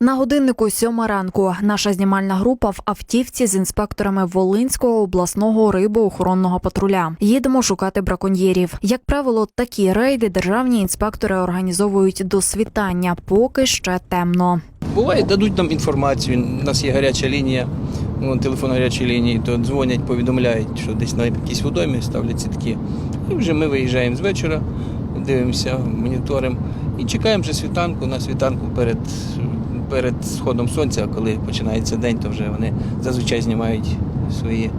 На годиннику сьома ранку наша знімальна група в автівці з інспекторами Волинського обласного рибоохоронного патруля. Їдемо шукати браконьєрів. Як правило, такі рейди державні інспектори організовують до світання, поки ще темно. Буває, дадуть нам інформацію. У нас є гаряча лінія, телефон гарячої лінії, то дзвонять, повідомляють, що десь на якійсь водоймі ставлять сітки. І вже ми виїжджаємо з вечора, дивимося, моніторимо і чекаємо вже світанку. На світанку перед, перед сходом сонця, коли починається день, то вже вони зазвичай знімають свої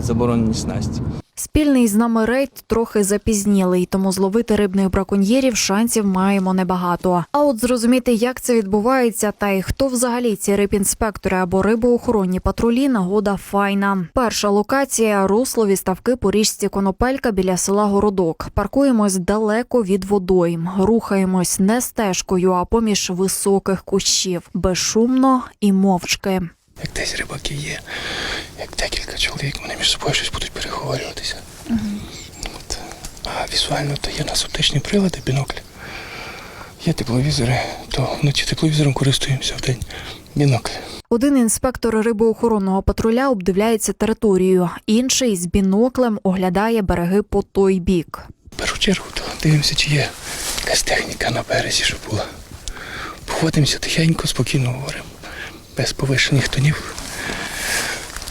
заборонені снасті. Спільний з нами рейд трохи запізнілий, тому зловити рибних браконьєрів шансів маємо небагато. А от зрозуміти, як це відбувається, та й хто взагалі ці рибінспектори або рибоохоронні патрулі, нагода файна. Перша локація руслові ставки по річці Конопелька біля села Городок. Паркуємось далеко від водойм, рухаємось не стежкою, а поміж високих кущів, безшумно і мовчки. Як десь рибаки є, як декілька чоловік, вони між собою щось будуть переговорюватися. От. А візуально то є нас оптичні прилади, біноклі. Є тепловізори, то вночі тепловізором користуємося в день. Бінокль. Один інспектор рибоохоронного патруля обдивляється територію, інший з біноклем оглядає береги по той бік. В першу чергу то дивимося, чи є якась техніка на березі, щоб була. Походимося тихенько, спокійно говоримо. Без повищених тонів.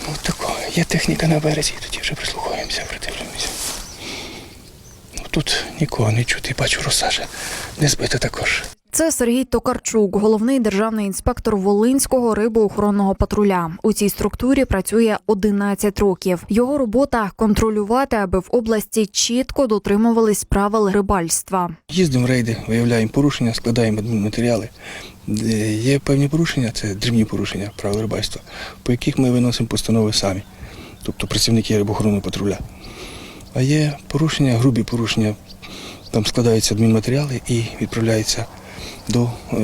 Ну, тако. Є техніка на березі, тоді вже прислухаємося, придивлюємося. Ну, тут нікого не чути, бачу, роса ще не збита також. Це Сергій Токарчук, головний державний інспектор Волинського рибоохоронного патруля. У цій структурі працює 11 років. Його робота контролювати, аби в області чітко дотримувались правил рибальства. Їздимо в рейди, виявляємо порушення, складаємо адмінматеріали. Є певні порушення, це дрібні порушення правил рибальства, по яких ми виносимо постанови самі, тобто працівники рибоохоронного патруля. А є порушення, грубі порушення, там складаються адмінматеріали і відправляються до, е,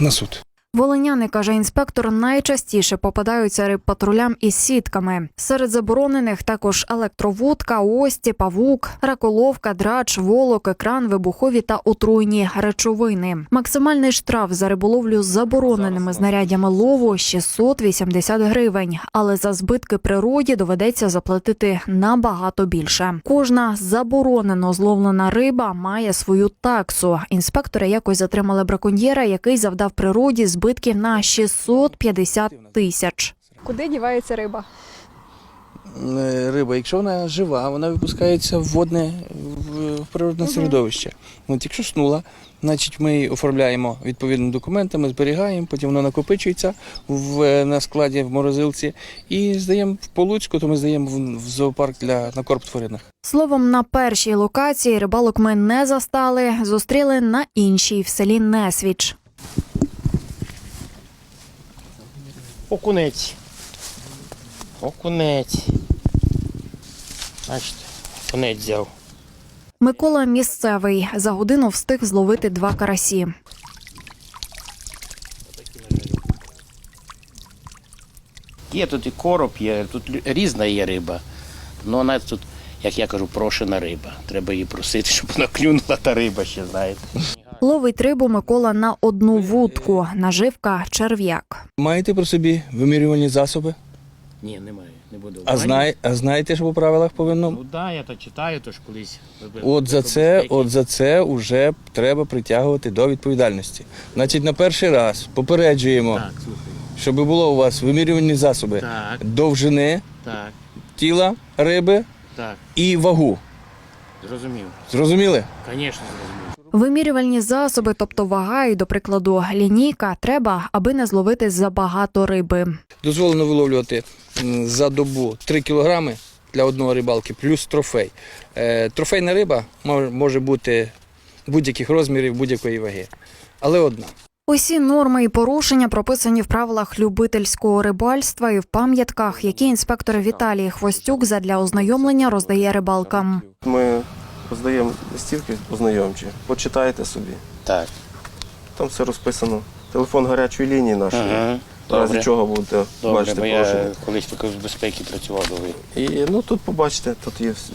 на суд. Волиняни, каже інспектор, найчастіше попадаються рибпатрулям із сітками. Серед заборонених також електровудка, ості, павук, раколовка, драч, волок, екран, вибухові та отруйні речовини. Максимальний штраф за риболовлю з забороненими знарядями лову 680 гривень, але за збитки природі доведеться заплатити набагато більше. Кожна заборонено зловлена риба має свою таксу. Інспектори якось затримали браконьєра, який завдав природі збитків на 650 тисяч. Куди дівається риба? Е, Риба, якщо вона жива, вона випускається в водне в природне середовище. От якщо снула, значить ми її оформляємо відповідними документами, зберігаємо, потім воно накопичується в, е, на складі в морозилці і здаємо в Полуцьку, то ми здаємо в, в зоопарк для на корм тваринах. Словом, на першій локації рибалок ми не застали, зустріли на іншій в селі Несвіч. Окунець. Окунець. Бачите, окунець взяв. Микола місцевий за годину встиг зловити два карасі. Є тут і короб, є, тут різна є риба. Ну, вона тут, як я кажу, прошена риба. Треба її просити, щоб вона клюнула та риба ще, знаєте. Ловить рибу Микола на одну вудку. Наживка черв'як. Маєте про собі вимірювальні засоби? Ні, немає, не буду. А, знає, а знаєте, що по правилах повинно? Ну так, да, я то читаю, то ж колись. От за це, от за це вже треба притягувати до відповідальності. Значить, на перший раз попереджуємо, Так, щоб було у вас вимірювальні засоби Так, довжини так, тіла риби так. і вагу. Зрозумів. Зрозуміли? Звісно, зрозумів. Вимірювальні засоби, тобто вага і, до прикладу, лінійка, треба, аби не зловити забагато риби. Дозволено виловлювати за добу 3 кілограми для одного рибалки, плюс трофей. Е, Трофейна риба може бути будь-яких розмірів, будь-якої ваги. Але одна. Усі норми і порушення прописані в правилах любительського рибальства і в пам'ятках, які інспектор Віталій Хвостюк задля ознайомлення роздає рибалкам. Ми роздаємо листівки ознайомчі, почитайте собі. Так. Там все розписано. Телефон гарячої лінії нашої, Ага. в разі Добре. чого будете Добре, бачити бо я порушення. колись тільки з безпеки працював довго. І ну тут побачите, тут є вс-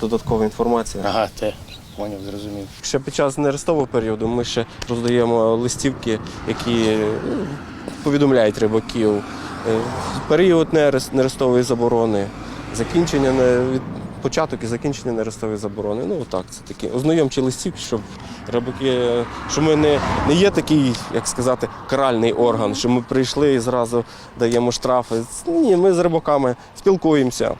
додаткова інформація. Ага, те. поняв, зрозумів. Ще під час нерестового періоду ми ще роздаємо листівки, які е, повідомляють рибаків. е, Період нерест- нерестової заборони, закінчення не- від- початок і закінчення нерестової заборони. Ну так, це такі ознайомчі листівки, щоб рибаки, е, що ми не, не є такий, як сказати, каральний орган, що ми прийшли і зразу даємо штрафи. Ні, ми з рибаками спілкуємося.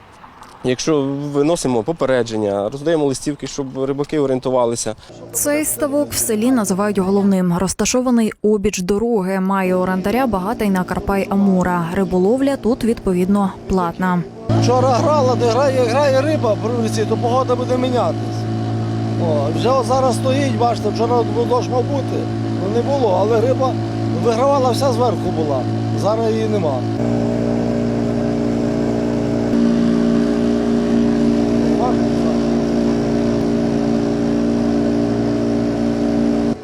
Якщо виносимо попередження, роздаємо листівки, щоб рибаки орієнтувалися. Цей ставок в селі називають головним. Розташований обіч дороги. Має орендаря багатий на Карпай Амура. Риболовля тут відповідно платна. Вчора грала, де грає, грає риба в вулиці, то погода буде мінятись. О, вже зараз стоїть, бачите, вчора дощ мав бути, ну не було, але риба вигравала вся зверху була. Зараз її нема.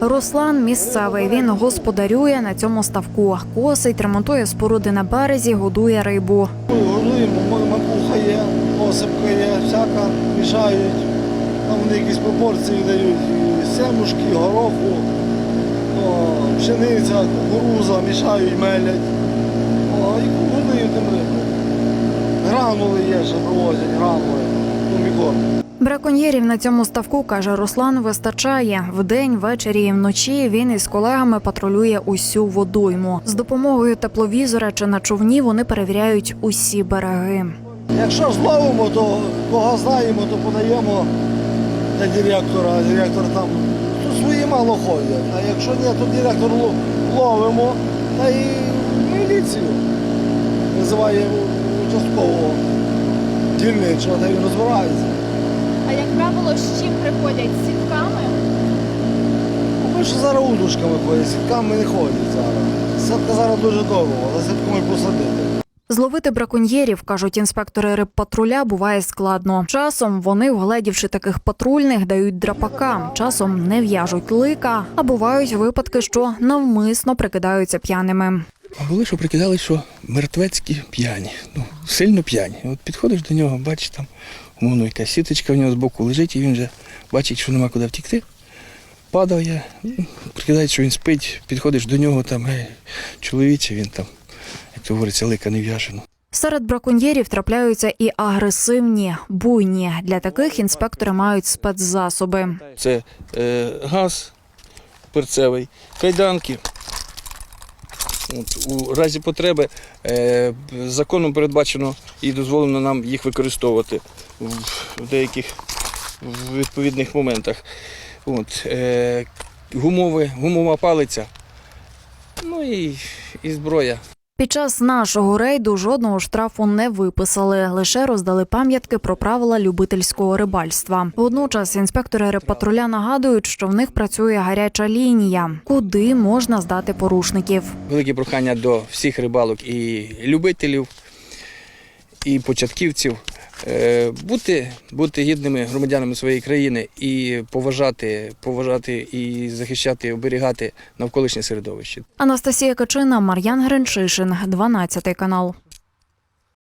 Руслан місцевий. Він господарює на цьому ставку. Косить, ремонтує споруди на березі, годує рибу. Годуємо, макуха є, осипка є, всяка, мішають. Там вони якісь пропорції дають. Семушки, гороху, пшениця, кукуруза, мішають, мелять. І годують тим рибу. Гранули є, ще провозять, гранули, ну, мікор. Браконьєрів на цьому ставку каже Руслан. Вистачає вдень, ввечері і вночі. Він із колегами патрулює усю водойму. З допомогою тепловізора чи на човні вони перевіряють усі береги. Якщо зловимо, то кого знаємо, то подаємо для директора, а директор там то свої мало ходять. А якщо ні, то директор ловимо та і міліцію. Називає участкового дільничого, та він розбирається. А як правило, з чим приходять з сітками? Ну, Ми зараз удушками ходять, сітками не ходять зараз. Сітка зараз дуже довго, але сітку ми посадити. Зловити браконьєрів, кажуть інспектори рибпатруля, буває складно. Часом вони, вгледівши таких патрульних, дають драпака, часом не в'яжуть лика, а бувають випадки, що навмисно прикидаються п'яними. А були, що прикидали, що мертвецькі п'яні, ну, сильно п'яні. От підходиш до нього, бачиш там, умовно, якась сіточка в нього збоку лежить, і він вже бачить, що нема куди втікти. Падає, прикидається, що він спить, підходиш до нього, там, гей, чоловіче, він там, як то говориться, лика не в'яже. ну. Серед браконьєрів трапляються і агресивні, буйні. Для таких інспектори мають спецзасоби. Це е, газ перцевий, кайданки. От, у разі потреби е, законом передбачено і дозволено нам їх використовувати в, в деяких в відповідних моментах. От, е, гумови, гумова палиця, ну і, і зброя. Під час нашого рейду жодного штрафу не виписали, лише роздали пам'ятки про правила любительського рибальства. Водночас інспектори рибпатруля нагадують, що в них працює гаряча лінія, куди можна здати порушників. Велике прохання до всіх рибалок і любителів, і початківців. Е, Бути, бути гідними громадянами своєї країни і поважати, поважати і захищати, оберігати навколишнє середовище. Анастасія Качина, Мар'ян Гринчишин, 12 канал.